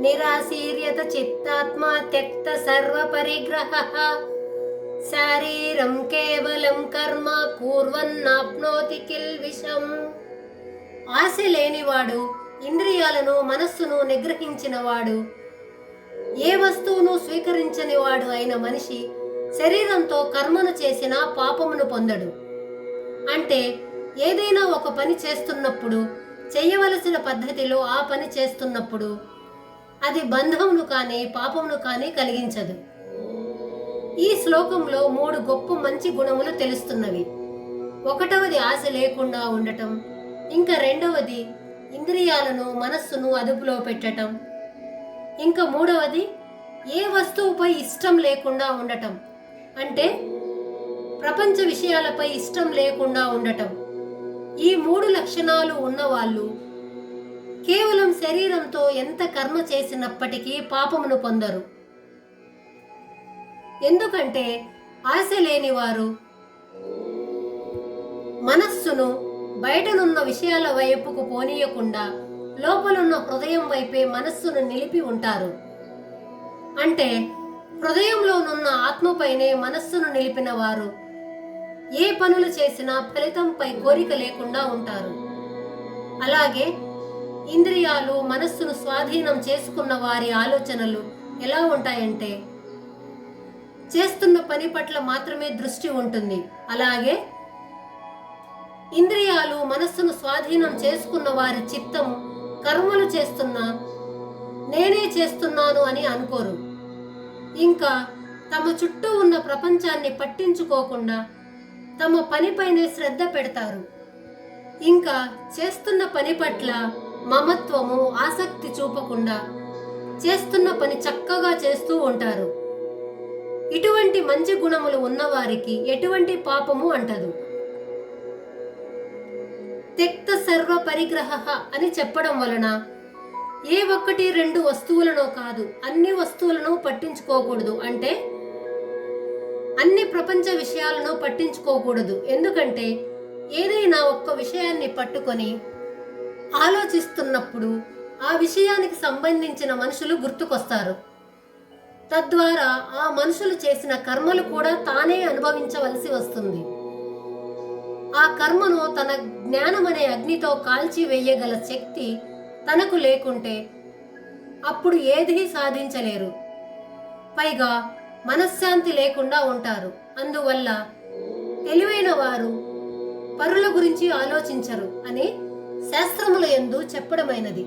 నిరాశీర్యత చిత్తాత్మా త్యక్త సర్వ పరిగ్రహ శారీరం కేవలం కర్మ కూర్వన్నాప్నోతి కిల్విషం ఆశ లేనివాడు ఇంద్రియాలను మనస్సును నిగ్రహించినవాడు ఏ వస్తువును స్వీకరించని వాడు అయిన మనిషి శరీరంతో కర్మను చేసిన పాపమును పొందడు. అంటే ఏదైనా ఒక పని చేస్తున్నప్పుడు చేయవలసిన పద్ధతిలో ఆ పని చేస్తున్నప్పుడు అది బంధమును కానీ పాపమును కానీ కలిగించదు. ఈ శ్లోకంలో మూడు గొప్ప మంచి గుణములు తెలుస్తున్నవి. ఒకటవది ఆశ లేకుండా ఉండటం ఇంకా రెండవది ఇంద్రియాలను మనస్సును అదుపులో పెట్టటం. ఇంకా మూడవది ఏ వస్తువుపై ఇష్టం లేకుండా ఉండటం. అంటే ప్రపంచ విషయాలపై ఇష్టం లేకుండా ఉండటం. ఈ మూడు లక్షణాలు ఉన్నవాళ్ళు కేవలం శరీరంతో ఎంత కర్మ చేసినప్పటికీ పాపమును పొందరు. ఎందుకంటే ఆశ లేనివారు మనస్సును బయటనున్న విషయాల వైపుకు పోనీయకుండా లోపలున్న హృదయం వైపే మనస్సును నిలిపి ఉంటారు. అంటే హృదయంలోనున్న ఆత్మపైనే మనస్సును నిలిపిన వారు ఏ పనులు చేసినా ఫలితంపై కోరిక లేకుండా ఉంటారు. అలాగే ఇంద్రియాలు మనస్సును స్వాధీనం చేసుకున్న వారి ఆలోచనలు ఎలా ఉంటాయంటే చేస్తున్న పని పట్ల మాత్రమే దృష్టి ఉంటుంది. అలాగే ఇంద్రియాలు మనస్సును స్వాధీనం చేసుకున్న వారి చిత్తం కర్మలు చేస్తున్నా నేనే చేస్తున్నాను అని అనుకోరు. ఇంకా తమ చుట్టూ ఉన్న ప్రపంచాన్ని పట్టించుకోకుండా తమ పనిపైనే శ్రద్ధ పెడతారు. ఇంకా చేస్తున్న పని పట్ల మమత్వము ఆసక్తి చూపకుండా చేస్తున్న పని చక్కగా చేస్తూ ఉంటారు. ఇటువంటి మంచి గుణములు ఉన్నవారికి ఎటువంటి పాపము అంటదు. తెక్త సర్వ పరిగ్రహ అని చెప్పడం వలన ఏ ఒక్కటి రెండు వస్తువులను కాదు అన్ని వస్తువులను పట్టించుకోకూడదు. అంటే అన్ని ప్రపంచ విషయాలను పట్టించుకోకూడదు. ఎందుకంటే ఏదైనా ఒక్క విషయాన్ని పట్టుకొని ఆలోచిస్తున్నప్పుడు ఆ విషయానికి సంబంధించిన మనుషులు గుర్తుకొస్తారు. తద్వారా ఆ మనుషులు చేసిన కర్మలు కూడా తానే అనుభవించవలసి వస్తుంది. ఆ కర్మను తన జ్ఞానం అనే అగ్నితో కాల్చి వేయగల శక్తి తనకు లేకుంటే అప్పుడు ఏదీ సాధించలేరు. పైగా మనశ్శాంతి లేకుండా ఉంటారు. అందువల్ల తెలివైన వారు పరుల గురించి ఆలోచించరు అని శాస్త్రముల ఎందు చెప్పడమైనది.